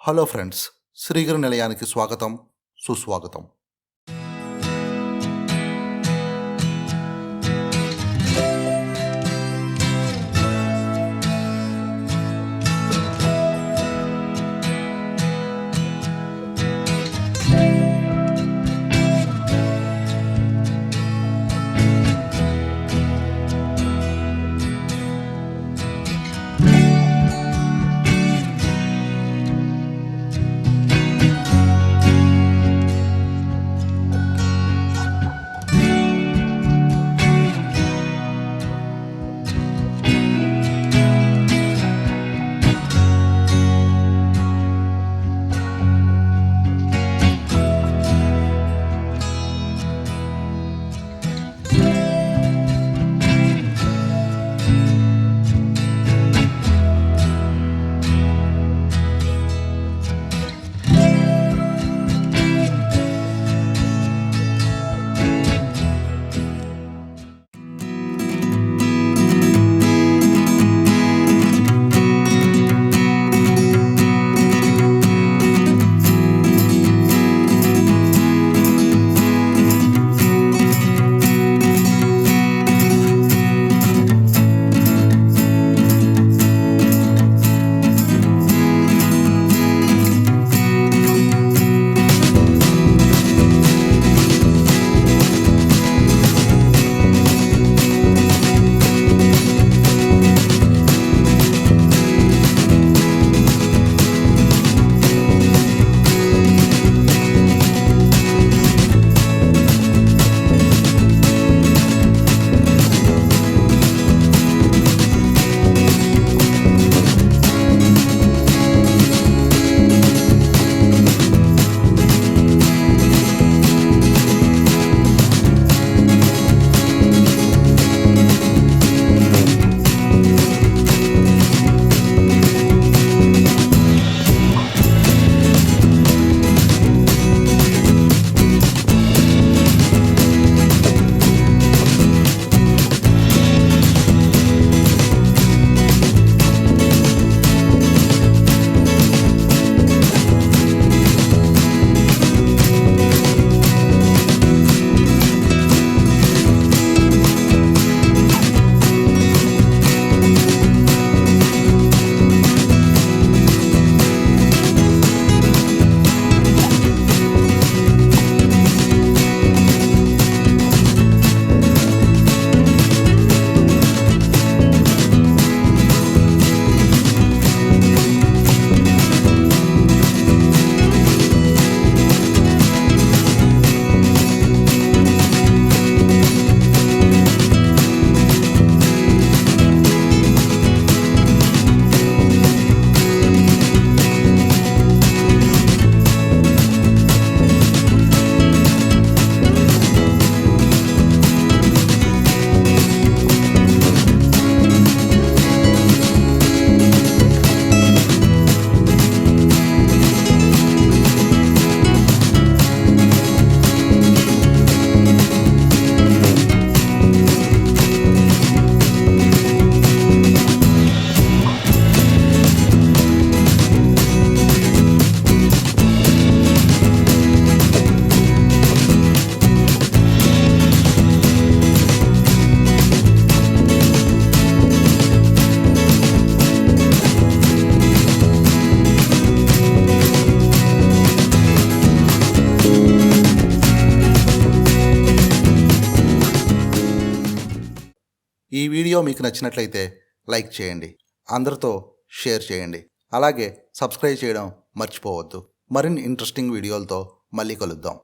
Hello friends Srigiri నిలయానికి స్వాగతం సుస్వాగతం. Video మీకు నచ్చినట్లయితే లైక్ చేయండి. అందరితో షేర్ చేయండి. అలాగే సబ్స్క్రైబ్ చేయడం మర్చిపోవద్దు. మరిన్ని ఇంట్రెస్టింగ్ వీడియోలతో మళ్ళీ కలుద్దాం.